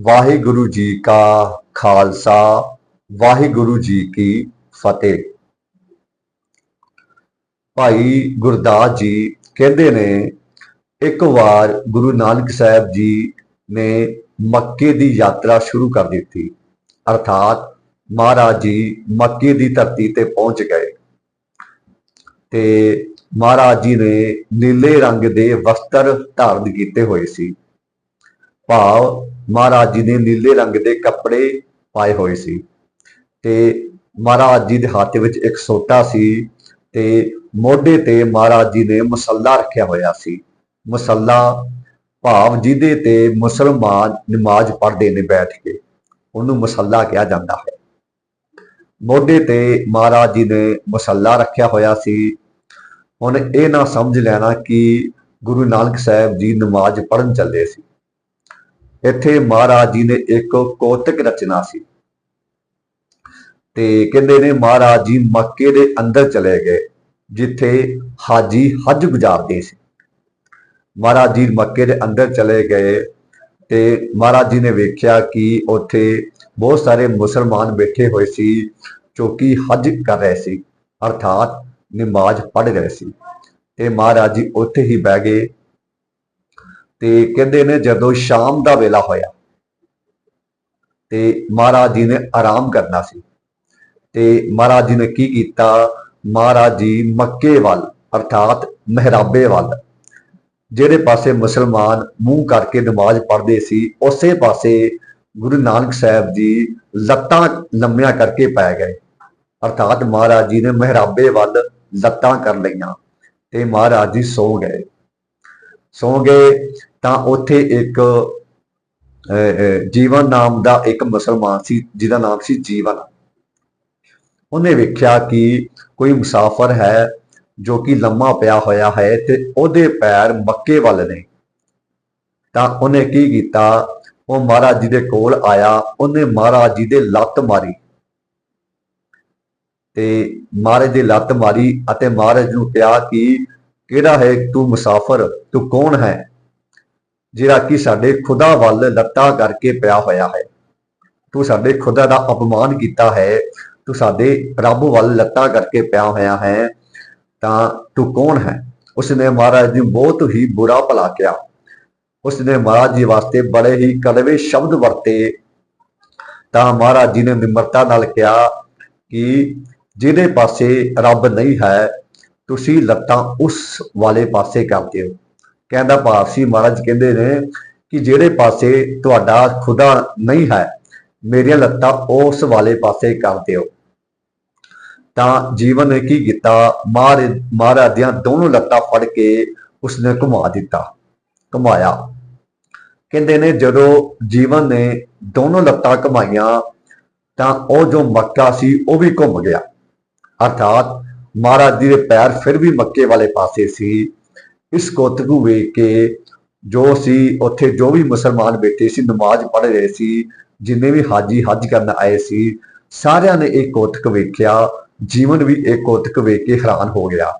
ਵਾਹਿਗੁਰੂ ਜੀ ਕਾ ਖਾਲਸਾ, ਵਾਹਿਗੁਰੂ ਜੀ ਕੀ ਫਤਿਹ। ਭਾਈ ਗੁਰਦਾਸ ਜੀ ਕਹਿੰਦੇ ਨੇ, ਇੱਕ ਵਾਰ ਗੁਰੂ ਨਾਨਕ ਸਾਹਿਬ ਜੀ ਨੇ ਮੱਕੇ ਦੀ ਯਾਤਰਾ ਸ਼ੁਰੂ ਕਰ ਦਿੱਤੀ। ਅਰਥਾਤ ਮਹਾਰਾਜ ਜੀ ਮੱਕੇ ਦੀ ਧਰਤੀ ਤੇ ਪਹੁੰਚ ਗਏ। ਤੇ ਮਹਾਰਾਜ ਜੀ ਨੇ ਨੀਲੇ ਰੰਗ ਦੇ ਵਸਤਰ ਧਾਰਨ ਕੀਤੇ ਹੋਏ ਸੀ। ਭਾਵ ਮਹਾਰਾਜ ਜੀ ਨੇ ਨੀਲੇ ਰੰਗ ਦੇ ਕੱਪੜੇ ਪਾਏ ਹੋਏ ਸੀ। ਤੇ ਮਹਾਰਾਜ ਜੀ ਦੇ ਹੱਥ ਵਿੱਚ ਇੱਕ ਸੋਟਾ ਸੀ ਤੇ ਮੋਢੇ ਤੇ ਮਹਾਰਾਜ ਜੀ ਨੇ ਮਸੱਲਾ ਰੱਖਿਆ ਹੋਇਆ ਸੀ। ਮਸੱਲਾ ਭਾਵ ਜਿਹਦੇ ਤੇ ਮੁਸਲਮਾਨ ਨਮਾਜ਼ ਪੜ੍ਹਦੇ ਨੇ ਬੈਠ ਕੇ, ਉਹਨੂੰ ਮਸੱਲਾ ਕਿਹਾ ਜਾਂਦਾ ਹੈ। ਮੋਢੇ ਤੇ ਮਹਾਰਾਜ ਜੀ ਨੇ ਮਸੱਲਾ ਰੱਖਿਆ ਹੋਇਆ ਸੀ। ਹੁਣ ਇਹ ਨਾ ਸਮਝ ਲੈਣਾ ਕਿ ਗੁਰੂ ਨਾਨਕ ਸਾਹਿਬ ਜੀ ਨਮਾਜ਼ ਪੜ੍ਹਨ ਚੱਲੇ ਸੀ। ਇੱਥੇ ਮਹਾਰਾਜ ਜੀ ਨੇ ਇੱਕ ਕੋਤਕ ਰਚਨਾ ਸੀ। ਤੇ ਕਹਿੰਦੇ ਨੇ ਮਹਾਰਾਜ ਜੀ ਮੱਕੇ ਦੇ ਅੰਦਰ ਚਲੇ ਗਏ, ਜਿੱਥੇ ਹਾਜੀ ਹਜ ਗੁਜ਼ਾਰਦੇ ਸੀ। ਮਹਾਰਾਜ ਜੀ ਮੱਕੇ ਦੇ ਅੰਦਰ ਚਲੇ ਗਏ ਤੇ ਮਹਾਰਾਜ ਜੀ ਨੇ ਵੇਖਿਆ ਕਿ ਉੱਥੇ ਬਹੁਤ ਸਾਰੇ ਮੁਸਲਮਾਨ ਬੈਠੇ ਹੋਏ ਸੀ, ਜੋ ਕਿ ਹਜ ਕਰ ਰਹੇ ਸੀ, ਅਰਥਾਤ ਨਮਾਜ਼ ਪੜ੍ਹ ਰਹੇ ਸੀ। ਤੇ ਮਹਾਰਾਜ ਜੀ ਉੱਥੇ ਹੀ ਬਹਿ ਗਏ ਤੇ ਕਹਿੰਦੇ ਨੇ ਜਦੋਂ ਸ਼ਾਮ ਦਾ ਵੇਲਾ ਹੋਇਆ ਤੇ ਮਹਾਰਾਜ ਜੀ ਨੇ ਆਰਾਮ ਕਰਨਾ ਸੀ। ਤੇ ਮਹਾਰਾਜ ਜੀ ਨੇ ਕੀ ਕੀਤਾ? ਮਹਾਰਾਜ ਜੀ ਮੱਕੇ ਵੱਲ, ਅਰਥਾਤ ਮਹਿਰਾਬੇ ਵੱਲ, ਜਿਹੜੇ ਪਾਸੇ ਮੁਸਲਮਾਨ ਮੂੰਹ ਕਰਕੇ ਨਮਾਜ਼ ਪੜ੍ਹਦੇ ਸੀ, ਉਸੇ ਪਾਸੇ ਗੁਰੂ ਨਾਨਕ ਸਾਹਿਬ ਜੀ ਲੱਤਾਂ ਲੰਮੀਆਂ ਕਰਕੇ ਪੈ ਗਏ। ਅਰਥਾਤ ਮਹਾਰਾਜ ਜੀ ਨੇ ਮਹਿਰਾਬੇ ਵੱਲ ਲੱਤਾਂ ਕਰ ਲਈਆਂ ਤੇ ਮਹਾਰਾਜ ਜੀ ਸੌ ਗਏ। ਸੌ ਗਏ ਤਾਂ ਉੱਥੇ ਇੱਕ ਅਹ, ਜੀਵਨ ਨਾਮ ਦਾ ਇੱਕ ਮੁਸਲਮਾਨ ਸੀ ਜਿਹਦਾ ਨਾਮ ਸੀ ਜੀਵਨ। ਉਹਨੇ ਵੇਖਿਆ ਕਿ ਕੋਈ ਮੁਸਾਫਰ ਹੈ ਜੋ ਕਿ ਲੰਮਾ ਪਿਆ ਹੋਇਆ ਹੈ ਤੇ ਉਹਦੇ ਪੈਰ ਮੱਕੇ ਵੱਲ ਨੇ। ਤਾਂ ਉਹਨੇ ਕੀ ਕੀਤਾ? ਉਹ ਮਹਾਰਾਜ ਜੀ ਦੇ ਕੋਲ ਆਇਆ। ਉਹਨੇ ਮਹਾਰਾਜ ਜੀ ਦੇ ਲੱਤ ਮਾਰੀ। ਤੇ ਮਹਾਰਾਜ ਦੀ ਲੱਤ ਮਾਰੀ ਅਤੇ ਮਹਾਰਾਜ ਨੂੰ ਕਿਹਾ ਕਿ ਕਿਹੜਾ ਹੈ ਤੂੰ ਮੁਸਾਫਰ? ਤੂੰ ਕੌਣ ਹੈ? ਜਿਹੜਾ ਕਿ ਸਾਡੇ ਖੁਦਾ ਵੱਲ ਲੱਤਾਂ ਕਰਕੇ ਪਿਆ ਹੋਇਆ ਹੈ। ਤੂੰ ਸਾਡੇ ਖੁਦਾ ਦਾ ਅਪਮਾਨ ਕੀਤਾ ਹੈ। ਤੂੰ ਸਾਡੇ ਰੱਬ ਵੱਲ ਲੱਤਾਂ ਕਰਕੇ ਪਿਆ ਹੋਇਆ ਹੈ, ਤਾਂ ਤੂੰ ਕੌਣ ਹੈ? ਉਸਨੇ ਮਹਾਰਾਜ ਜੀ ਨੂੰ ਬਹੁਤ ਹੀ ਬੁਰਾ ਭਲਾ ਕਿਹਾ। ਉਸਨੇ ਮਹਾਰਾਜ ਜੀ ਵਾਸਤੇ ਬੜੇ ਹੀ ਕੜਵੇ ਸ਼ਬਦ ਵਰਤੇ। ਤਾਂ ਮਹਾਰਾਜ ਜੀ ਨੇ ਨਿਮਰਤਾ ਨਾਲ ਕਿਹਾ ਕਿ ਜਿਹਦੇ ਪਾਸੇ ਰੱਬ ਨਹੀਂ ਹੈ, ਤੁਸੀਂ ਲੱਤਾਂ ਉਸ ਵਾਲੇ ਪਾਸੇ ਕਰਦੇ ਹੋ। ਕਹਿੰਦਾ ਭਾਵ ਸੀ ਮਹਾਰਾਜ ਕਹਿੰਦੇ ਨੇ ਕਿ ਜਿਹੜੇ ਪਾਸੇ ਤੁਹਾਡਾ ਖੁਦਾ ਨਹੀਂ ਹੈ, ਮੇਰੀਆਂ ਲੱਤਾਂ ਉਸ ਵਾਲੇ ਪਾਸੇ ਕਰ ਦਿਓ। ਤਾਂ ਜੀਵਨ ਨੇ ਕੀ ਕੀਤਾ? ਮਹਾਰ ਮਹਾਰਾਜ ਦੀਆਂ ਦੋਨੋਂ ਲੱਤਾਂ ਫੜ ਕੇ ਉਸਨੇ ਘੁਮਾ ਦਿੱਤਾ, ਘੁਮਾਇਆ। ਕਹਿੰਦੇ ਨੇ ਜਦੋਂ ਜੀਵਨ ਨੇ ਦੋਨੋਂ ਲੱਤਾਂ ਘੁਮਾਈਆਂ, ਤਾਂ ਉਹ ਜੋ ਮੱਕਾ ਸੀ ਉਹ ਵੀ ਘੁੰਮ ਗਿਆ। ਅਰਥਾਤ ਮਹਾਰਾਜ ਜੀ ਦੇ ਪੈਰ ਫਿਰ ਵੀ ਮੱਕੇ ਵਾਲੇ ਪਾਸੇ ਸੀ। ਇਸ ਕੋਤਕ ਨੂੰ ਵੇਖ ਕੇ ਜੋ ਸੀ, ਉੱਥੇ ਜੋ ਵੀ ਮੁਸਲਮਾਨ ਬੈਠੇ ਸੀ, ਨਮਾਜ਼ ਪੜ੍ਹ ਰਹੇ ਸੀ, ਜਿੰਨੇ ਵੀ ਹਾਜੀ, ਹੱਜ ਕਰਨ ਆਏ ਸੀ, ਸਾਰਿਆਂ ਨੇ ਇਹ ਕੋਤਕ ਵੇਖਿਆ। ਜੀਵਨ ਵੀ ਇਹ ਕੋਤਕ ਵੇਖ ਕੇ ਹੈਰਾਨ ਹੋ ਗਿਆ।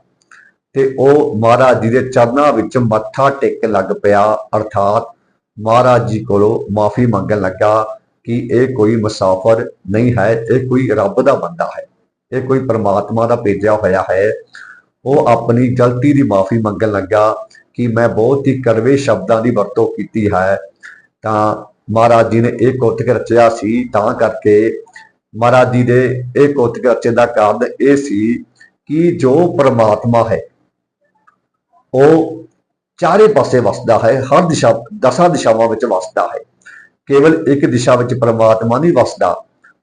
ਤੇ ਉਹ ਮਹਾਰਾਜ ਜੀ ਦੇ ਚਰਨਾਂ ਵਿੱਚ ਮੱਥਾ ਟੇਕਣ ਲੱਗ ਪਿਆ। ਅਰਥਾਤ ਮਹਾਰਾਜ ਜੀ ਕੋਲੋਂ ਮਾਫੀ ਮੰਗਣ ਲੱਗਾ ਕਿ ਇਹ ਕੋਈ ਮੁਸਾਫਰ ਨਹੀਂ ਹੈ, ਇਹ ਕੋਈ ਰੱਬ ਦਾ ਬੰਦਾ ਹੈ। ਇਹ ਕੋਈ ਪਰਮਾਤਮਾ ਦਾ ਭੇਜਿਆ ਹੋਇਆ ਹੈ। ਉਹ ਆਪਣੀ ਗਲਤੀ ਦੀ ਮਾਫੀ ਮੰਗਣ ਲੱਗਾ ਕਿ ਮੈਂ ਬਹੁਤ ਹੀ ਕੜਵੇ ਸ਼ਬਦਾਂ ਦੀ ਵਰਤੋਂ ਕੀਤੀ ਹੈ। ਤਾਂ ਮਹਾਰਾਜ ਜੀ ਨੇ ਇਹ ਕੋਤਕ ਰਚਿਆ ਸੀ, ਤਾਂ ਕਰਕੇ ਮਹਾਰਾਜ ਜੀ ਦੇ ਇਹ ਕੋਤਕ ਰਚਨ ਦਾ ਕਾਰਨ ਇਹ ਸੀ ਕਿ ਜੋ ਪਰਮਾਤਮਾ ਹੈ, ਉਹ ਚਾਰੇ ਪਾਸੇ ਵਸਦਾ ਹੈ, ਹਰ ਦਿਸ਼ਾ, ਦਸਾਂ ਦਿਸ਼ਾਵਾਂ ਵਿੱਚ ਵਸਦਾ ਹੈ। ਕੇਵਲ ਇੱਕ ਦਿਸ਼ਾ ਵਿੱਚ ਪਰਮਾਤਮਾ ਨਹੀਂ ਵਸਦਾ।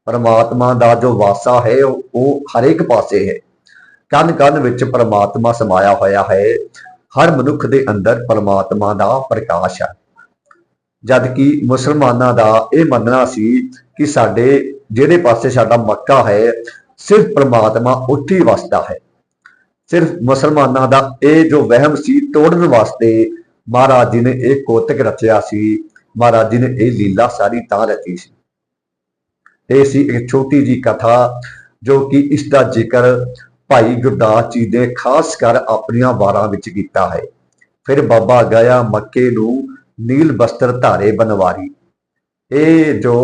ਪਰਮਾਤਮਾ ਦਾ ਜੋ ਵਾਸਾ ਹੈ, ਉਹ ਹਰੇਕ ਪਾਸੇ ਹੈ। ਕਨ ਕਨ ਵਿੱਚ ਪਰਮਾਤਮਾ ਸਮਾਇਆ ਹੋਇਆ ਹੈ, ਹਰ ਮਨੁੱਖ ਦੇ ਅੰਦਰ ਪਰਮਾਤਮਾ ਦਾ ਪ੍ਰਕਾਸ਼ ਹੈ ਜਦ ਕਿ ਮੁਸਲਮਾਨਾਂ ਦਾ ਇਹ ਮੰਨਣਾ ਸੀ ਕਿ ਸਾਡੇ, ਜਿਹੜੇ ਪਾਸੇ ਸਾਡਾ ਮੱਕਾ ਹੈ, ਸਿਰਫ ਪਰਮਾਤਮਾ ਉੱਥੇ ਹੀ ਵਸਦਾ ਹੈ। ਸਿਰਫ ਮੁਸਲਮਾਨਾਂ ਦਾ ਇਹ ਜੋ ਵਹਿਮ ਸੀ ਤੋੜਨ ਵਾਸਤੇ ਮਹਾਰਾਜ ਜੀ ਨੇ ਇਹ ਕੋਤਕ ਰਚਿਆ ਸੀ, ਮਹਾਰਾਜ ਜੀ ਨੇ ਇਹ ਲੀਲਾ ਸਾਰੀ ਤਾਂ ਰਚੀ ਸੀ। ਇਹ ਸੀ ਇੱਕ ਛੋਟੀ ਜੀ ਕਥਾ ਜੋ ਕਿ ਇਸ ਦਾ ਜ਼ਿਕਰ ਭਾਈ ਗੁਰਦਾਸ ਜੀ ਨੇ ਖਾਸ ਕਰ ਆਪਣੀਆਂ ਵਾਰਾਂ ਵਿੱਚ ਕੀਤਾ ਹੈ। ਫਿਰ ਬਾਬਾ ਗਿਆ ਮੱਕੇ ਨੂੰ ਨੀਲ ਬਸਤਰ ਧਾਰੇ ਬਨਵਾਰੀ। ਇਹ ਜੋ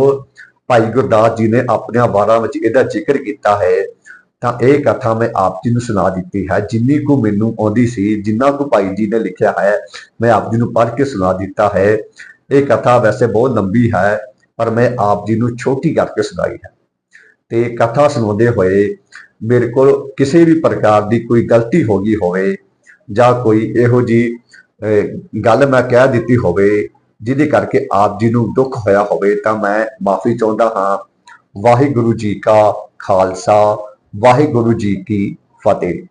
ਭਾਈ ਗੁਰਦਾਸ ਜੀ ਨੇ ਆਪਣੀਆਂ ਵਾਰਾਂ ਵਿੱਚ ਇਹਦਾ ਜ਼ਿਕਰ ਕੀਤਾ ਹੈ, ਤਾਂ ਇਹ ਕਥਾ ਮੈਂ ਆਪ ਜੀ ਨੂੰ ਸੁਣਾ ਦਿੱਤੀ ਹੈ। ਜਿੰਨੀ ਕੁ ਮੈਨੂੰ ਆਉਂਦੀ ਸੀ, ਜਿੰਨਾ ਕੁ ਭਾਈ ਜੀ ਨੇ ਲਿਖਿਆ ਹੈ, ਮੈਂ ਆਪ ਜੀ ਨੂੰ ਪੜ੍ਹ ਕੇ ਸੁਣਾ ਦਿੱਤਾ ਹੈ। ਇਹ ਕਥਾ ਵੈਸੇ ਬਹੁਤ ਲੰਬੀ ਹੈ, ਪਰ ਮੈਂ ਆਪ ਜੀ ਨੂੰ ਛੋਟੀ ਕਰਕੇ ਸੁਣਾਈ ਹੈ। ਤੇ ਕਥਾ ਸੁਣਾਉਂਦੇ ਹੋਏ ਮੇਰੇ ਕੋਲ ਕਿਸੇ ਵੀ ਪ੍ਰਕਾਰ ਦੀ ਕੋਈ ਗਲਤੀ ਹੋ ਗਈ ਹੋਵੇ ਜਾਂ ਕੋਈ ਇਹੋ ਜੀ ਗੱਲ ਮੈਂ ਕਹਿ ਦਿੱਤੀ ਹੋਵੇ ਜਿਹਦੇ ਕਰਕੇ ਆਪ ਜੀ ਨੂੰ ਦੁੱਖ ਹੋਇਆ ਹੋਵੇ, ਤਾਂ ਮੈਂ ਮਾਫੀ ਚਾਹੁੰਦਾ ਹਾਂ। ਵਾਹਿਗੁਰੂ ਜੀ ਕਾ ਖਾਲਸਾ, ਵਾਹਿਗੁਰੂ ਜੀ ਕੀ ਫਤਿਹ।